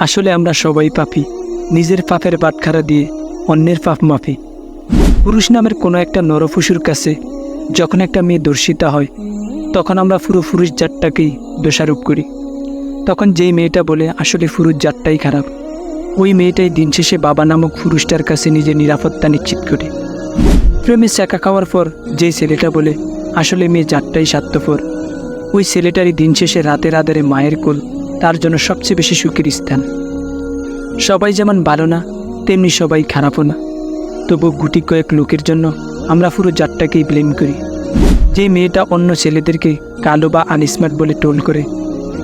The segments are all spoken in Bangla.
আসলে আমরা সবাই পাপি। নিজের পাপের বাটখারা দিয়ে অন্যের পাপ মাফি। পুরুষ নামের কোনো একটা নরফুসুর কাছে যখন একটা মেয়ে দর্শিতা হয়, তখন আমরা পুরো পুরুষ জাতটাকেই দোষারোপ করি। তখন যেই মেয়েটা বলে, আসলে পুরুষ জাতটাই খারাপ। ওই মেয়েটাই দিন শেষে বাবা নামক পুরুষটার কাছে নিজের নিরাপত্তা নিশ্চিত করে। প্রেমে চাকা খাওয়ার পর যেই ছেলেটা বলে, আসলে মেয়ে জাতটাই স্বার্থপর। ওই ছেলেটারই দিন শেষে রাতের আধারে মায়ের কোল তার জন্য সবচেয়ে বেশি সুখের স্থান। সবাই যেমন ভালো না, তেমনি সবাই খারাপও না। তবু গুটি কয়েক লোকের জন্য আমরা পুরো জাতটাকেই ব্লেম করি। যে মেয়েটা অন্য ছেলেদেরকে কালো বা আনস্মার্ট বলে টোল করে,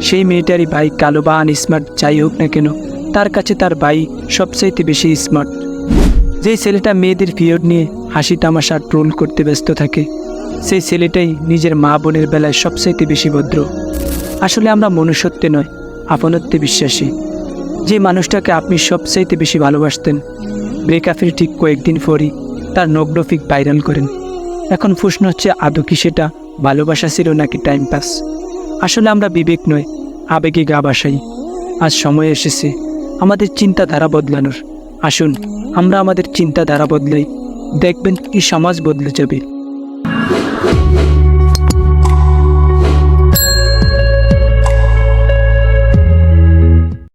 সেই মেয়েটারই ভাই কালো বা আনস্মার্ট যাই হোক না কেন, তার কাছে তার ভাই সবচাইতে বেশি স্মার্ট যেই ছেলেটা মেয়েদের পিরিয়ড নিয়ে হাসি তামাশা ট্রোল করতে ব্যস্ত থাকে, সেই ছেলেটাই নিজের মা বোনের বেলায় সবচাইতে বেশি ভদ্র। আসলে আমরা মনুষ্যত্বে নয় আপনত্বে বিশ্বাসী। যে মানুষটাকে আপনি সবচাইতে বেশি ভালোবাসতেন ব্রেকআপের ঠিক কয়েকদিন পরই তার নগ্নফিক ভাইরাল করেন। এখন প্রশ্ন হচ্ছে, আদৌ কি সেটা ভালোবাসা ছিল নাকি টাইম পাস আসলে আমরা বিবেক নয়, আবেগে গা বাসাই। আজ সময় এসেছে, আমাদের চিন্তাধারা বদলানোর। আসুন, আমরা আমাদের চিন্তাধারা বদলাই, দেখবেন কি সমাজ বদলে যাবে।